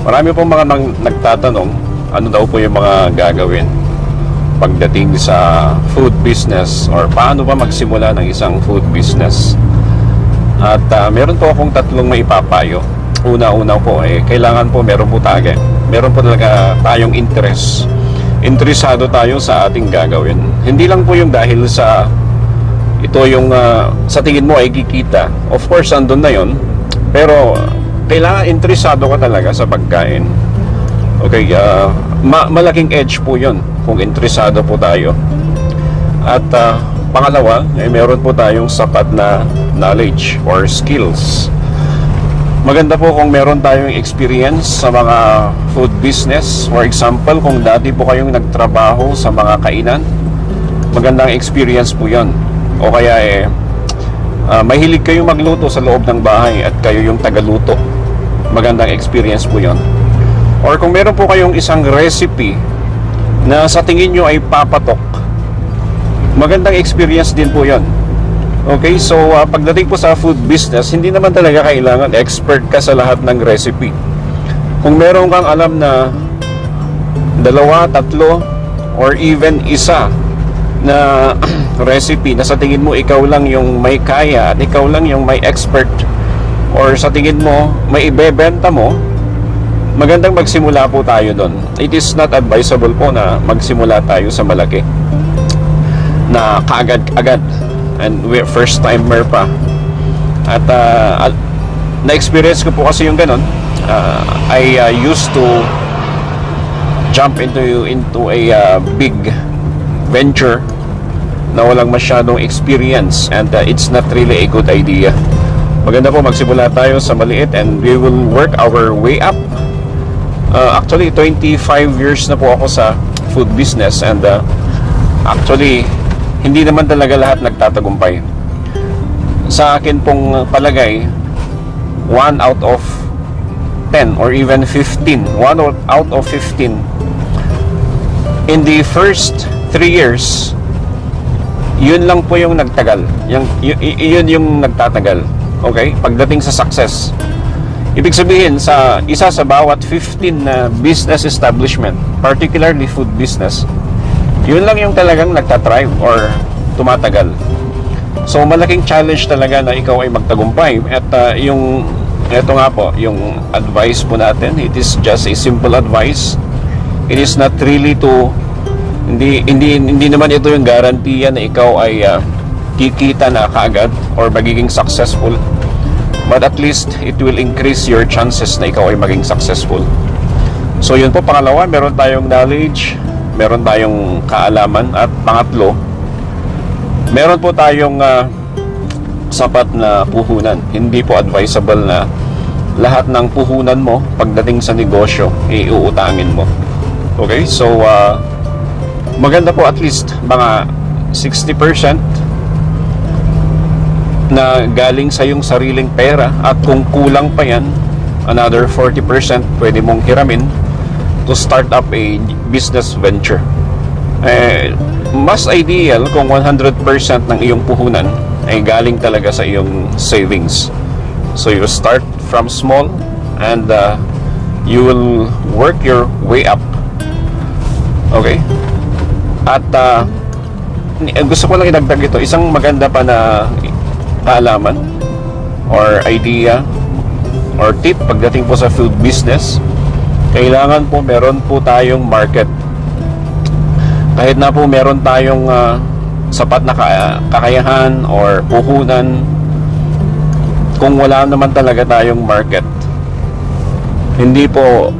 Marami pong mga nang, nagtatanong ano daw po yung mga gagawin pagdating sa food business or paano ba magsimula ng isang food business. At ah, meron po akong tatlong may ipapayo. Una-una po, eh, kailangan po meron po tayo. Meron po talaga tayong interest. Interesado tayo sa ating gagawin. Hindi lang po yung dahil sa ito yung ah, sa tingin mo ay kikita. Of course, andun na yon. Pero kailangan interesado ka talaga sa pagkain. Okay, ah, ma- malaking edge po yon kung interesado po tayo. At ah, pangalawa, eh, meron po tayong sapat na knowledge or skills. Maganda po kung meron tayong experience sa mga food business. For example, kung dati po kayong nagtrabaho sa mga kainan, magandang experience po yon. O kaya eh, ah, mahilig kayong magluto sa loob ng bahay at kayo yung tagaluto. Magandang experience po yon. Or kung meron po kayong isang recipe na sa tingin nyo ay papatok, magandang experience din po yon. Okay, so uh, pagdating po sa food business, hindi naman talaga kailangan expert ka sa lahat ng recipe. Kung meron kang alam na dalawa, tatlo, or even isa na recipe na sa tingin mo ikaw lang yung may kaya at ikaw lang yung may expert or sa tingin mo may ibebenta mo? Magandang magsimula po tayo doon. It is not advisable po na magsimula tayo sa malaki. Na kaagad-agad and we first timer pa. At uh, na-experience ko po kasi yung ganun. Uh, I uh, used to jump into into a uh, big venture na walang masyadong experience. And uh, it's not really a good idea maganda po magsimula tayo sa maliit and we will work our way up. Uh, actually 25 years na po ako sa food business and uh, actually hindi naman talaga lahat nagtatagumpay. Sa akin pong palagay 1 out of 10 or even 15 1 out- of 15 in the first 3 years yun lang po yung nagtagal. Yung, yun yung nagtatagal okay pagdating sa success Ibig sabihin, sa isa sa bawat 15 na business establishment, particularly food business, yun lang yung talagang nagtatrive or tumatagal. So, malaking challenge talaga na ikaw ay magtagumpay. At uh, yung, eto nga po, yung advice po natin, it is just a simple advice. It is not really to, hindi, hindi, hindi naman ito yung garantiya na ikaw ay uh, kikita na kaagad or magiging successful but at least it will increase your chances na ikaw ay maging successful. So yun po pangalawa, meron tayong knowledge, meron tayong kaalaman at pangatlo, meron po tayong ah, sapat na puhunan. Hindi po advisable na lahat ng puhunan mo pagdating sa negosyo iuutangin mo. Okay? So ah, maganda po at least mga 60% na galing sa yung sariling pera at kung kulang pa yan another 40% pwede mong hiramin to start up a business venture. Eh, mas ideal kung 100% ng iyong puhunan ay galing talaga sa iyong savings. So you start from small and uh, you will work your way up. Okay? At uh, gusto ko lang idagdag ito. Isang maganda pa na kaalaman or idea or tip pagdating po sa food business kailangan po meron po tayong market. Kahit na po meron tayong ah, sapat na ka- kakayahan or puhunan kung wala naman talaga tayong market hindi po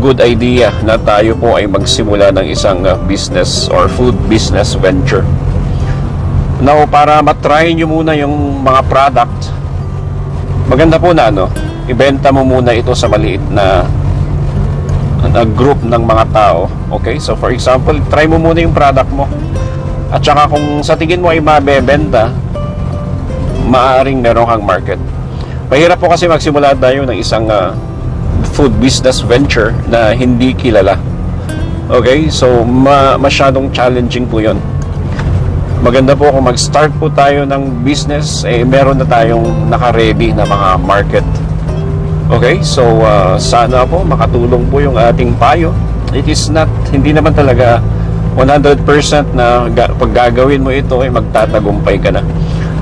good idea na tayo po ay magsimula ng isang ah, business or food business venture Now, para matry nyo muna yung mga product, maganda po na, no? Ibenta mo muna ito sa maliit na, na group ng mga tao. Okay? So, for example, try mo muna yung product mo. At saka kung sa tingin mo ay mabebenta, maaring meron kang market. Mahirap po kasi magsimula tayo ng isang ah, food business venture na hindi kilala. Okay? So, ma masyadong challenging po yon maganda po kung mag-start po tayo ng business, eh meron na tayong naka-ready na mga market. Okay, so uh, sana po makatulong po yung ating payo. It is not, hindi naman talaga 100% na pag gagawin mo ito ay magtatagumpay ka na.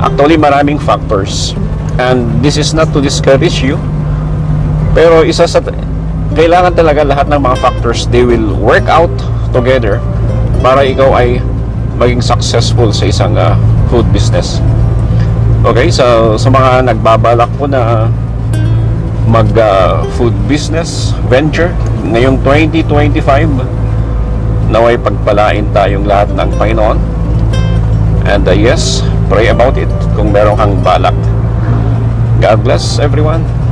Actually, maraming factors. And this is not to discourage you. Pero isa sa kailangan talaga lahat ng mga factors they will work out together para ikaw ay maging successful sa isang uh, food business. Okay, so sa mga nagbabalak po na mag uh, food business venture ngayong 2025 naway pagpalain tayong lahat ng Panginoon. And uh, yes pray about it kung meron kang balak. God bless everyone